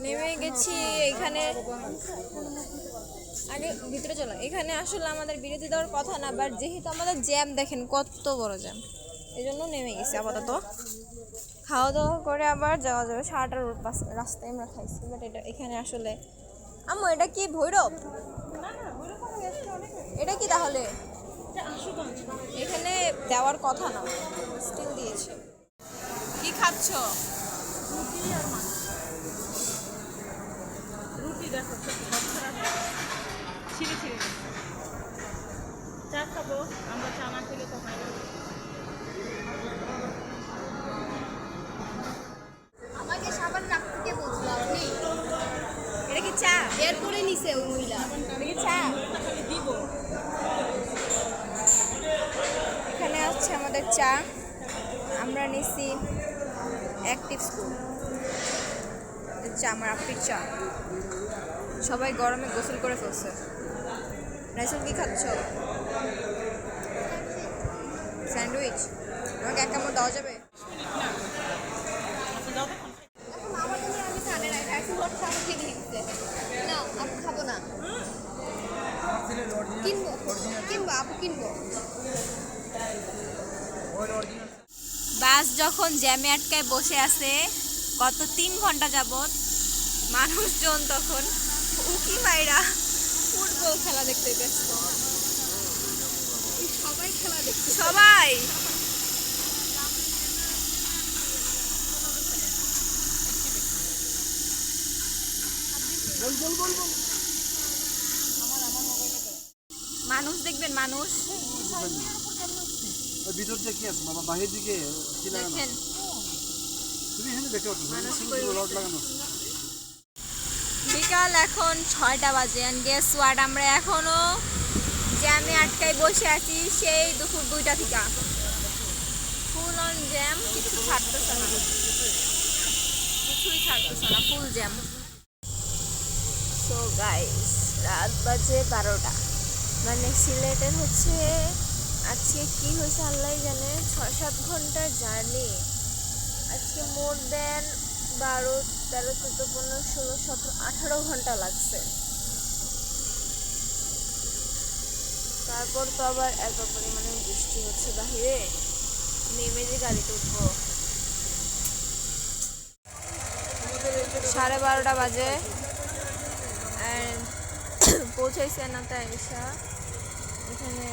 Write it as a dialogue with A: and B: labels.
A: নেমে গেছি, এখানে আগে ভিতরে চলো। এখানে আসলে আমাদের বিরতি দেওয়ার কথা না বাট যেহেতু আমাদের জ্যাম দেখেন, কত বড় জ্যাম এই জন্য নেমে গেছি আপাতত। খাওয়া দাওয়া করে আবার যাওয়া যাবে। সারাটার পাশ- রাস্তায় আমরা খাইছি বাট এটা এখানে আসলে আম্মু, এটা কি ভৈরব? এটা কি তাহলে? এখানে দেওয়ার কথা না স্টিল দিয়েছে। কি খাচ্ছ?
B: রুটি
C: সাবান রাখতে বলছিল
A: এটা কি চা?
C: এরপরে নিছে ওই মহিলা।
B: দিব
A: এখানে আছে আমাদের চা। আমরা নিছি অ্যাক্টিভ স্কুল চা আমার আপির চা। সবাই গরমে গোসল করে ফেলছে। রাইসুল, কি খাচ্ছ? স্যান্ডউইচ? আমাকে এক কামড় দেওয়া যাবে?
C: না কিনবো কিনবো, আপু কিনবো।
A: বাস যখন জ্যামে আটকায় বসে আছে, গত তিন ঘণ্টা যাবত মানুষজন তখন উকি মাইরা ফুটবল খেলা দেখতে ব্যস্ত।
C: সবাই খেলা দেখছে
A: সবাই। মানুষ দেখবেন মানুষ।
D: ভিতর দিয়ে কি আছে? বাবা বাহির দিকে কি লাগানো?
A: দেখেন।
D: তুমি এখানে দেখতে পাচ্ছ। লাগানো। আছে।
A: বিকাল এখন ছয়টা বাজে অ্যান্ড গেস ওয়াট আমরা এখনও জ্যামে আটকায় বসে আছি, সেই দুপুর দুইটা থেকে। ফুল অন জ্যাম কিছু ছাড়তেছে না। কিছুই ছাড়তেছে না ফুল জ্যাম সো গাইস রাত বাজে বারোটা। মানে সিলেটের হচ্ছে, আজকে কি হয়েছে আল্লাহ জানে, ছয় সাত ঘণ্টার জার্নি আজকে মোর দেন বারো, তেরো, চোদ্দ, পনেরো, ষোলো, সতেরো, আঠারো ঘণ্টা লাগছে। তারপর তো আবার এত পরিমাণে বৃষ্টি হচ্ছে বাহিরে। নেমে যে গাড়িতে উঠবো সাড়ে বারোটা বাজে। পৌঁছাইছে না তাই এখানে